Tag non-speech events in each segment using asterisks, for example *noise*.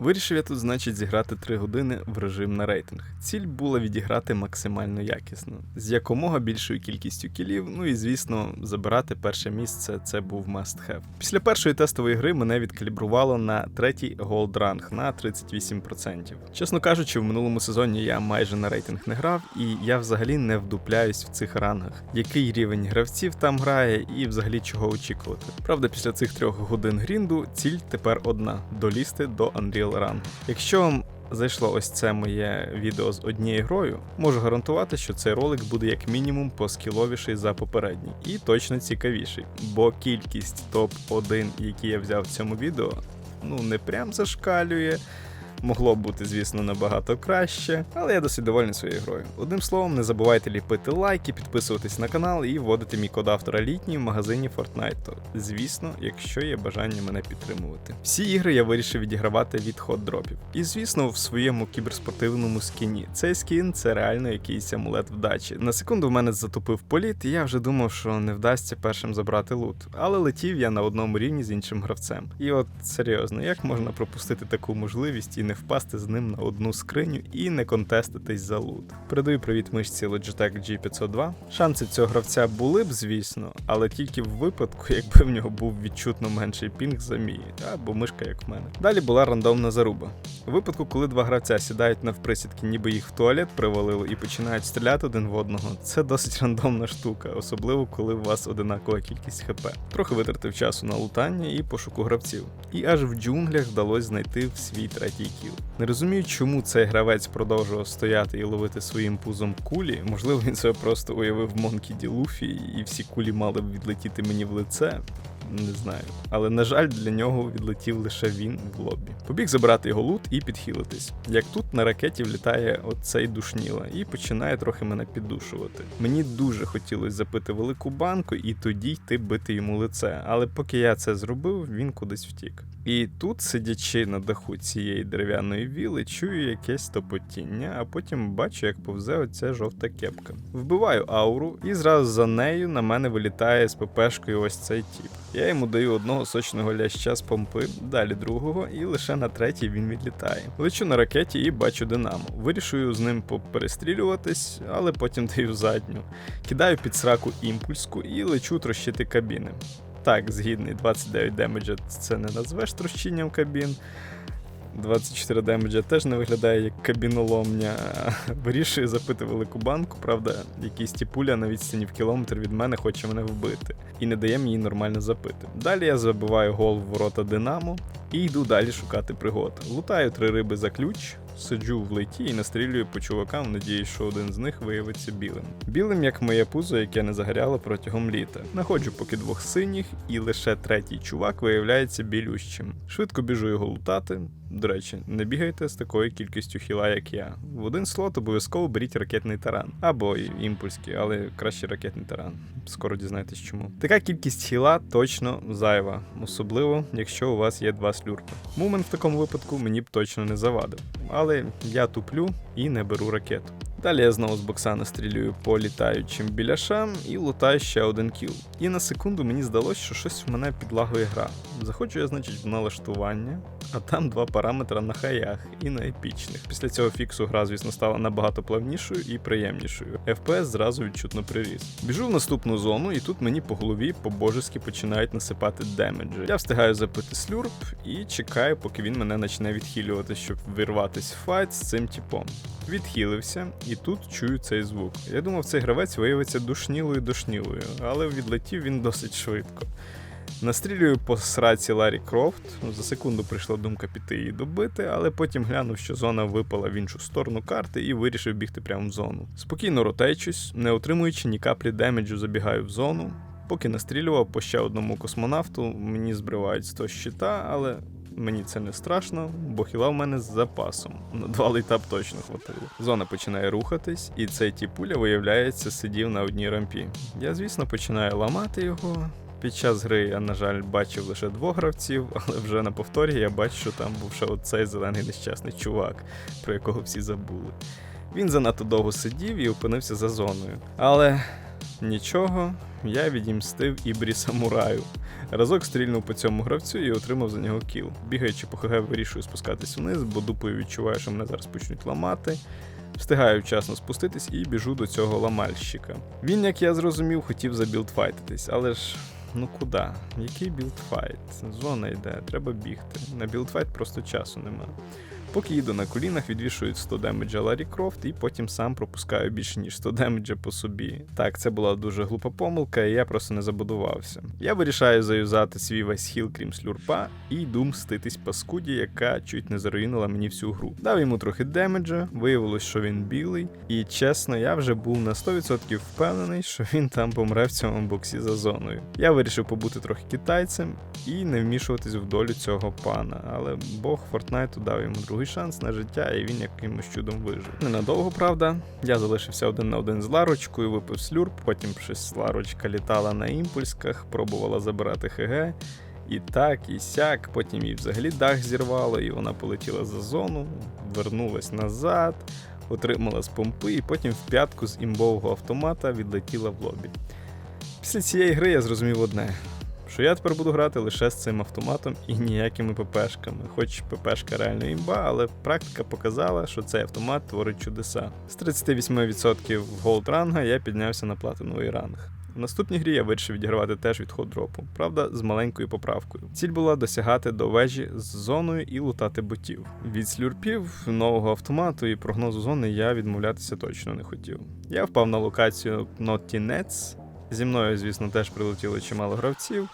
Вирішив я тут, значить, зіграти 3 години в режим на рейтинг. Ціль була відіграти максимально якісно, з якомога більшою кількістю кілів. Ну і звісно, забирати перше місце це був must have. Після першої тестової гри мене відкалібрувало на третій голд ранг на 38%. Чесно кажучи, в минулому сезоні я майже на рейтинг не грав, і я взагалі не вдупляюсь в цих рангах. Який рівень гравців там грає, і взагалі чого очікувати. Правда, після цих трьох годин грінду ціль тепер одна долізти до Unreal Run. Якщо вам зайшло ось це моє відео з однією грою, можу гарантувати, що цей ролик буде як мінімум поскіловіший за попередній і точно цікавіший, бо кількість топ-1, які я взяв в цьому відео, ну не прям зашкалює. Могло б бути, звісно, набагато краще, але я досить довольний своєю грою. Одним словом, не забувайте ліпити лайки, підписуватись на канал і вводити мій код автора літній в магазині Fortnite. Звісно, якщо є бажання мене підтримувати. Всі ігри я вирішив відігравати від хот-дропів. І звісно, в своєму кіберспортивному скіні. Цей скін це реально якийсь амулет вдачі. На секунду в мене затопив політ, і я вже думав, що не вдасться першим забрати лут. Але летів я на одному рівні з іншим гравцем. І от серйозно, як можна пропустити таку можливість і не впасти з ним на одну скриню і не контеститись за лут. Передаю привіт мишці Logitech G502. Шанси цього гравця були б, звісно, але тільки в випадку, якби в нього був відчутно менший пінг за мій, або мишка, як в мене. Далі була рандомна заруба. У випадку, коли два гравця сідають навприсідки, ніби їх в туалет привалило і починають стріляти один в одного, це досить рандомна штука, особливо коли у вас одинакова кількість хп. Трохи витратив часу на лутання і пошуку гравців. І аж в джунглях вдалося знайти в свій третій кіл. Не розумію, чому цей гравець продовжував стояти і ловити своїм пузом кулі. Можливо, він себе просто уявив Монкі Луфі, і всі кулі мали б відлетіти мені в лице. Не знаю. Але на жаль, для нього відлетів лише він в лобі. Побіг забрати його лут і підхилитись. Як тут на ракеті влітає оцей душніла і починає трохи мене піддушувати. Мені дуже хотілося запити велику банку і тоді йти бити йому лице. Але поки я це зробив, він кудись втік. І тут, сидячи на даху цієї дерев'яної віли, чую якесь топотіння, а потім бачу, як повзе оця жовта кепка. Вбиваю ауру, і зразу за нею на мене вилітає з ППшкою ось цей тіп. Я йому даю одного сочного ляща з помпи, далі другого, і лише на третій він відлітає. Лечу на ракеті і бачу динамо. Вирішую з ним поперестрілюватись, але потім даю задню. Кидаю під сраку імпульску і лечу трощити кабіни. Так, згідний, 29 демеджа це не назвеш трощінням кабін. 24 демеджа теж не виглядає як кабіноломня. *laughs* Вирішує запити велику банку, правда, якийсь тіпуля на відстані в кілометр від мене хоче мене вбити і не дає мені нормально запити. Далі я забиваю гол в ворота Динамо і йду далі шукати пригод. Лутаю три риби за ключ, сиджу в леті і настрілюю по чувакам, надії, що один з них виявиться білим. Білим, як моє пузо, яке не загоряло протягом літа. Находжу поки двох синіх, і лише третій чувак виявляється білющим. Швидко біжу його лутати. До речі, не бігайте з такою кількістю хіла, як я. В один слот обов'язково беріть ракетний таран або імпульський, але краще ракетний таран. Скоро дізнаєтесь чому. Така кількість хіла точно зайва, особливо якщо у вас є два слюрки. Мумен в такому випадку мені б точно не завадив, але я туплю і не беру ракету. Далі я знову з бокса настрілюю по літаючим біляшам і лутаю ще один кіл. І на секунду мені здалося, що щось в мене підлагує гра. Заходжу я, значить, в налаштування, а там два параметри на хаях і на епічних. Після цього фіксу гра, звісно, стала набагато плавнішою і приємнішою. FPS зразу відчутно приріс. Біжу в наступну зону, і тут мені по голові по-божески починають насипати демеджі. Я встигаю запити слюрп і чекаю, поки він мене почне відхилювати, щоб вирватися в файт з цим типом. Відхилився, і тут чую цей звук. Я думав, цей гравець виявиться душнілою душнілою, але відлетів він досить швидко. Настрілюю по сраці Ларі Крофт. За секунду прийшла думка піти її добити, але потім глянув, що зона випала в іншу сторону карти і вирішив бігти прямо в зону. Спокійно ротейчусь, не отримуючи ні каплі демеджу, забігаю в зону. Поки настрілював по ще одному космонавту, мені збривають 100 щита, але мені це не страшно, бо хіла в мене з запасом. На два лейтап точно хватило. Зона починає рухатись, і цей тіпуля, виявляється, сидів на одній рампі. Я, звісно, починаю ламати його. Під час гри я, на жаль, бачив лише двох гравців, *laughs* але вже на повторі я бачу, що там був ще оцей зелений нещасний чувак, про якого всі забули. Він занадто довго сидів і опинився за зоною. Але Нічого, я відімстив ібрі самураю. Разок стрільнув по цьому гравцю і отримав за нього кіл. Бігаючи по ХГ, вирішую спускатись вниз, бо дупою відчуваю, що мене зараз почнуть ламати. Встигаю вчасно спуститись і біжу до цього ламальщика. Він, як я зрозумів, хотів забілдфайтитись, але ж ну куди? Який білдфайт? Зона йде, треба бігти. На білдфайт просто часу нема. Поки їду на колінах, відвішують 100 демеджа Ларі Крофт, і потім сам пропускаю більше ніж 100 демеджа по собі. Так, це була дуже глупа помилка, і я просто не забудувався. Я вирішаю заюзати свій весь хіл, крім слюрпа, і йду мститись паскуді, яка чуть не заруїнила мені всю гру. Дав йому трохи демеджа, виявилось, що він білий, і чесно, я вже був на 100% впевнений, що він там помре в цьому боксі за зоною. Я вирішив побути трохи китайцем і не вмішуватись в долю цього пана, але Бог Фортнайту дав йому другий шанс на життя, і він якимось чудом вижив. Ненадовго, правда. Я залишився один на один з Ларочкою, випив слюрп, потім щось Ларочка літала на імпульсках, пробувала забирати ХГ. І так, і сяк, потім їй взагалі дах зірвало, і вона полетіла за зону, вернулась назад, отримала з помпи, і потім в п'ятку з імбового автомата відлетіла в лобі. Після цієї гри я зрозумів одне: що я тепер буду грати лише з цим автоматом і ніякими ППшками. Хоч ППшка реально імба, але практика показала, що цей автомат творить чудеса. З 38% голд ранга я піднявся на платиновий ранг. В наступній грі я вирішив відігравати теж від хот-дропу, правда, з маленькою поправкою. Ціль була досягати до вежі з зоною і лутати ботів. Від слюрпів, нового автомату і прогнозу зони я відмовлятися точно не хотів. Я впав на локацію Nets. Зі мною, звісно, теж прилетіло чимало гравців.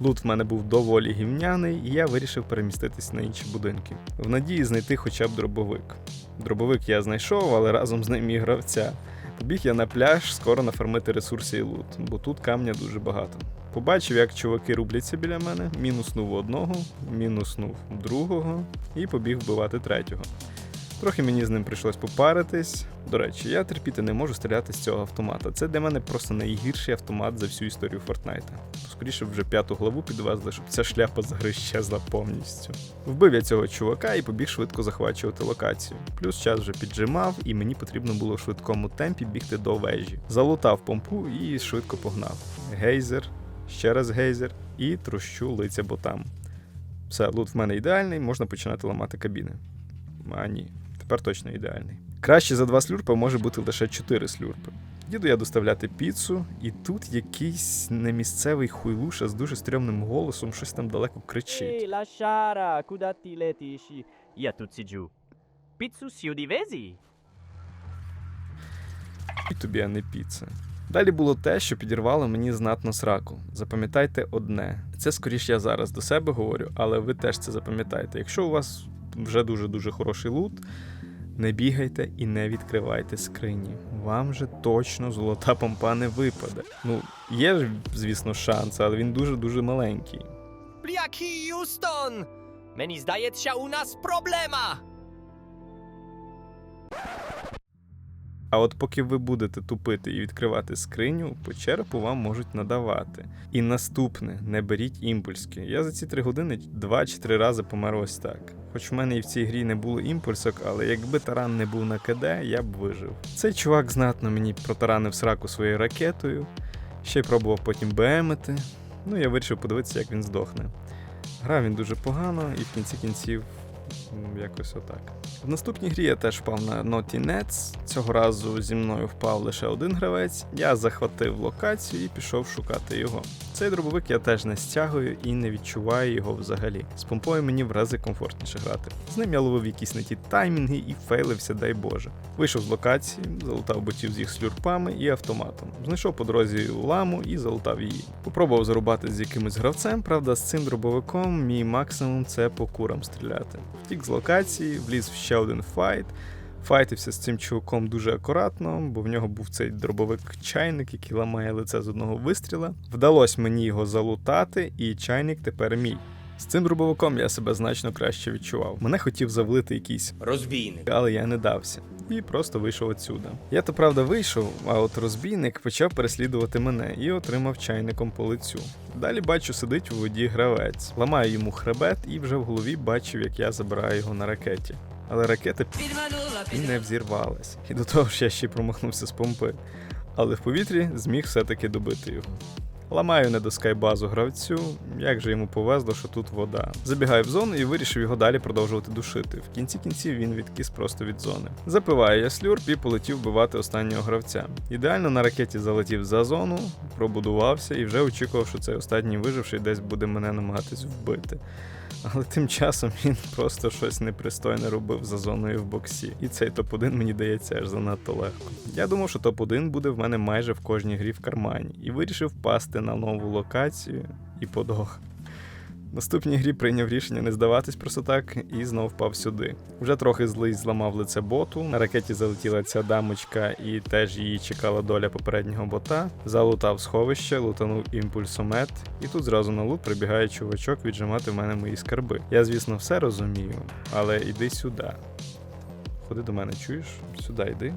Лут в мене був доволі гівняний, і я вирішив переміститись на інші будинки, в надії знайти хоча б дробовик. Дробовик я знайшов, але разом з ним і гравця. Побіг я на пляж скоро нафармити ресурси і лут, бо тут камня дуже багато. Побачив, як чуваки рубляться біля мене, мінуснув одного, мінуснув другого і побіг вбивати третього. Трохи мені з ним прийшлось попаритись. До речі, я терпіти не можу стріляти з цього автомата. Це для мене просто найгірший автомат за всю історію Фортнайта. Скоріше вже п'яту главу підвезли, щоб ця шляпа з гри щезла повністю. Вбив я цього чувака і побіг швидко захвачувати локацію. Плюс час вже піджимав, і мені потрібно було в швидкому темпі бігти до вежі. Залутав помпу і швидко погнав. Гейзер, ще раз гейзер і трощу лиця ботам. Все, лут в мене ідеальний, можна починати ламати кабіни. А ні, тепер точно ідеальний. Краще за два слюрпи може бути лише чотири слюрпи. Їду я доставляти піцу, і тут якийсь немісцевий хуйлуша з дуже стрьомним голосом щось там далеко кричить. Ehi, lasciara, kudati letici. Io tutti giù. Pizzu si udivesi? І тобі, а не піца. Далі було те, що підірвало мені знатно сраку. Запам'ятайте одне. Це скоріш я зараз до себе говорю, але ви теж це запам'ятайте. Якщо у вас вже дуже-дуже хороший лут, не бігайте і не відкривайте скрині. Вам же точно золота помпа не випаде. Ну, є ж, звісно, шанс, але він дуже-дуже маленький. Jaki Юстон! Мені здається, у нас problema! А от поки ви будете тупити і відкривати скриню, по черепу вам можуть надавати. І наступне, не беріть імпульски. Я за ці три години два чи три рази помер ось так. Хоч в мене і в цій грі не було імпульсок, але якби таран не був на КД, я б вижив. Цей чувак знатно мені протаранив сраку своєю ракетою, ще й пробував потім БМити. Ну, я вирішив подивитися, як він здохне. Грав він дуже погано, і в кінці кінців якось отак. В наступній грі я теж впав на Naughty. Цього разу зі мною впав лише один гравець. Я захватив локацію і пішов шукати його. Цей дробовик я теж не стягую і не відчуваю його взагалі. З помпою мені в рази комфортніше грати. З ним я ловив якісь не ті таймінги і фейлився, дай Боже. Вийшов з локації, залутав ботів з їх слюрпами і автоматом. Знайшов по дорозі ламу і залутав її. Попробував зарубати з якимось гравцем, правда, з цим дробовиком мій максимум це по курам стріляти. Втік з локації, вліз в ще один файт. Файтився з цим чуваком дуже акуратно, бо в нього був цей дробовик чайник, який ламає лице з одного вистріла. Вдалося мені його залутати, і чайник тепер мій. З цим дробовиком я себе значно краще відчував. Мене хотів завлити якийсь Розбійник. але я не дався. І просто вийшов отсюда. Я то правда вийшов, а от розбійник почав переслідувати мене і отримав чайником по лицю. Далі бачу, сидить у воді гравець, ламаю йому хребет і вже в голові бачив, як я забираю його на ракеті. Але ракета і не взірвалась. І до того ж я ще й промахнувся з помпи. але в повітрі зміг все-таки добити його. Ламаю не до скайбазу гравцю, як же йому повезло, що тут вода. Забігаю в зону і вирішив його далі продовжувати душити. В кінці кінців він відкис просто від зони. Запиваю я слюрп і полетів вбивати останнього гравця. Ідеально на ракеті залетів за зону, пробудувався і вже очікував, що цей останній виживший десь буде мене намагатись вбити. Але тим часом він просто щось непристойне робив за зоною в боксі. І цей топ-1 мені дається аж занадто легко. Я думав, що топ-1 буде в мене майже в кожній грі в кармані, і вирішив впасти на нову локацію і подох. Наступній грі прийняв рішення не здаватись просто так і знов впав сюди. Вже трохи злий зламав лице боту. На ракеті залетіла ця дамочка, і теж її чекала доля попереднього бота. Залутав сховище, лутанув імпульсомет, і тут зразу на лут прибігає чувачок віджимати в мене мої скарби. Я, звісно, все розумію, але іди сюди. Ходи до мене, чуєш? Сюди йди.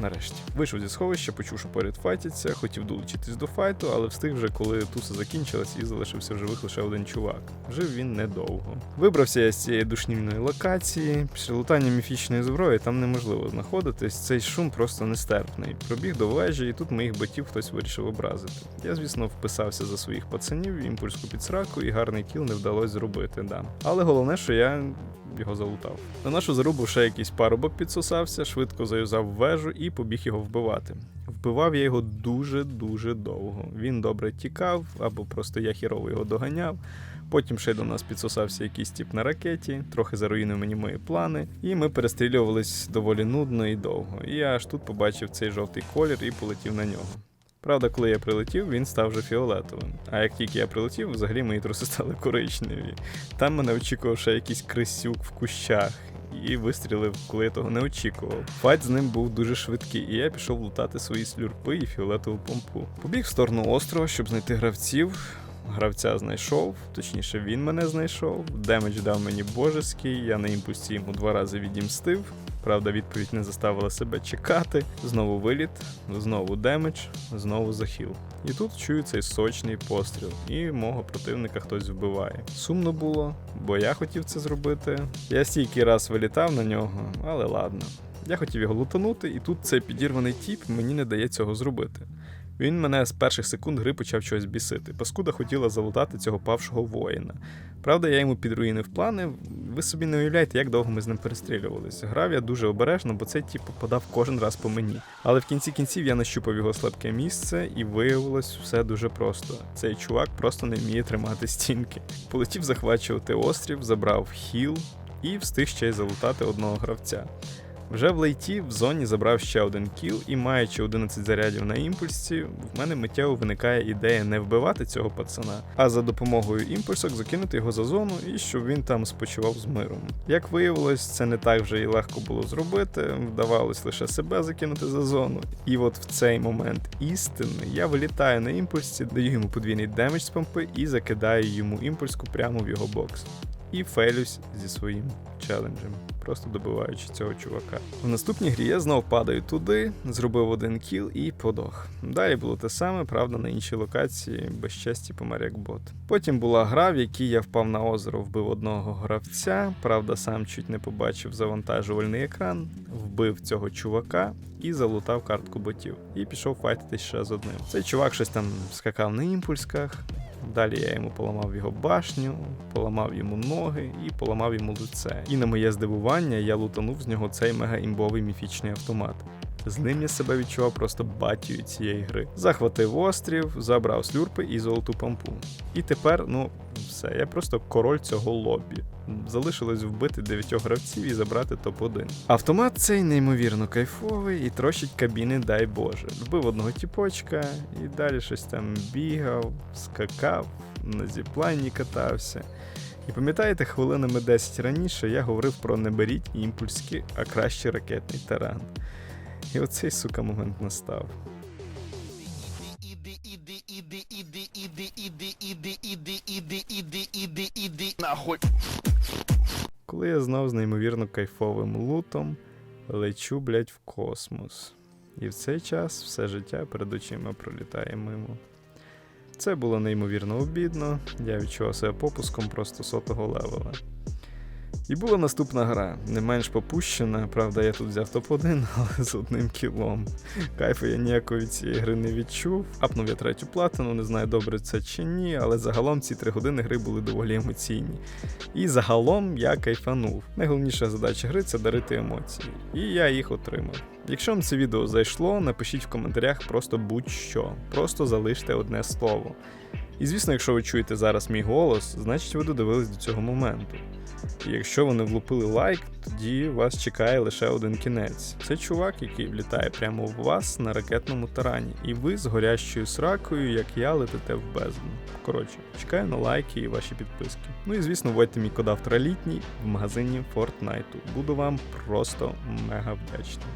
Нарешті. Вийшов зі сховища, почув, що поряд файтяться, хотів долучитись до файту, але встиг вже, коли туса закінчилась і залишився в живих лише один чувак. Жив він недовго. Вибрався я з цієї душнівної локації. Після лутання міфічної зброї там неможливо знаходитись. Цей шум просто нестерпний. Пробіг до вежі, і тут моїх батьків хтось вирішив образити. Я, звісно, вписався за своїх пацанів, імпульску під сраку, і гарний кіл не вдалося зробити. Да. Але головне, що я його залутав. На нашу зарубу ще якийсь парубок підсосався, швидко заюзав вежу і побіг його вбивати. Вбивав я його дуже-дуже довго. Він добре тікав, або просто я хірово його доганяв. Потім ще й до нас підсосався якийсь тип на ракеті, трохи заруїнив мені мої плани, і ми перестрілювались доволі нудно і довго. І я аж тут побачив цей жовтий колір і полетів на нього. Правда, коли я прилетів, він став вже фіолетовим. А як тільки я прилетів, взагалі мої труси стали коричневі. Там мене очікував ще якийсь крисюк в кущах. І вистрілив, коли я того не очікував. Файт з ним був дуже швидкий, і я пішов лутати свої слюрпи і фіолетову помпу. Побіг в сторону острова, щоб знайти гравців. Гравця знайшов, точніше, він мене знайшов. Демедж дав мені божеський, я на імпульсі йому два рази відімстив. Правда, відповідь не заставила себе чекати. Знову виліт, знову демедж, знову захил. І тут чую цей сочний постріл, і мого противника хтось вбиває. Сумно було, бо я хотів це зробити. Я стільки раз вилітав на нього, але ладно. Я хотів його лутанути, і тут цей підірваний тіп мені не дає цього зробити. Він мене з перших секунд гри почав щось бісити. Паскуда хотіла залутати цього павшого воїна. Правда, я йому підруїнив плани. Ви собі не уявляєте, як довго ми з ним перестрілювалися. Грав я дуже обережно, бо цей тіп попадав кожен раз по мені. Але в кінці кінців я нащупав його слабке місце, і виявилось все дуже просто. Цей чувак просто не вміє тримати стінки. Полетів захвачувати острів, забрав хіл і встиг ще й залутати одного гравця. Вже в лейті в зоні забрав ще один кіл, і маючи 11 зарядів на імпульсі, в мене миттєво виникає ідея не вбивати цього пацана, а за допомогою імпульсок закинути його за зону і щоб він там спочивав з миром. Як виявилось, це не так вже і легко було зробити, вдавалось лише себе закинути за зону. І от в цей момент істини я вилітаю на імпульсі, даю йому подвійний демедж з помпи і закидаю йому імпульску прямо в його бокс. І фейлюсь зі своїм челенджем, просто добиваючи цього чувака. В наступній грі я знов падаю туди, зробив один кіл і подох. Далі було те саме, правда, на іншій локації, без щасті помер як бот. Потім була гра, в якій я впав на озеро, вбив одного гравця. Правда, сам чуть не побачив завантажувальний екран, вбив цього чувака і залутав картку ботів. І пішов файтитись ще з одним. Цей чувак щось там скакав на імпульсках. Далі я йому поламав його башню, поламав йому ноги і поламав йому лице. І на моє здивування я лутанув з нього цей мега-імбовий міфічний автомат. З ним я себе відчував просто батію цієї гри. Захватив острів, забрав слюрпи і золоту пампу. І тепер, ну, все, я просто король цього лобі. Залишилось вбити дев'ятьох гравців і забрати топ-1. Автомат цей неймовірно кайфовий і трощить кабіни, дай Боже. Вбив одного тіпочка і далі щось там бігав, скакав, на зіплайні катався. І пам'ятаєте, хвилинами 10 раніше я говорив про не беріть імпульські, а краще ракетний таран. І оцей сука момент настав. іди, іди, іди, іди, іди, іди, іди, іди, іди, іди, іди, іди, нахуй. Коли я знов з неймовірно кайфовим лутом лечу, блять, в космос. І в цей час все життя перед очима пролітає мимо. Це було неймовірно обідно, я відчував себе попуском просто сотого левела. І була наступна гра, не менш попущена. Правда, я тут взяв топ-1, *laughs* але з одним кілом. Кайфу я ніякої цієї гри не відчув. Апнув я третю платину, не знаю, добре це чи ні, але загалом ці три години гри були доволі емоційні. І загалом я кайфанув. Найголовніша задача гри це дарити емоції. І я їх отримав. Якщо вам це відео зайшло, напишіть в коментарях просто будь-що. Просто залиште одне слово. І звісно, якщо ви чуєте зараз мій голос, значить ви додивились до цього моменту. І якщо вони влупили лайк, тоді вас чекає лише один кінець. Це чувак, який влітає прямо в вас на ракетному тарані, і ви з горящою сракою, як я, летите в бездну. Коротше, чекаю на лайки і ваші підписки. Ну і звісно, вводьте мій код автора літній в магазині Fortnite. Буду вам просто мега вдячний.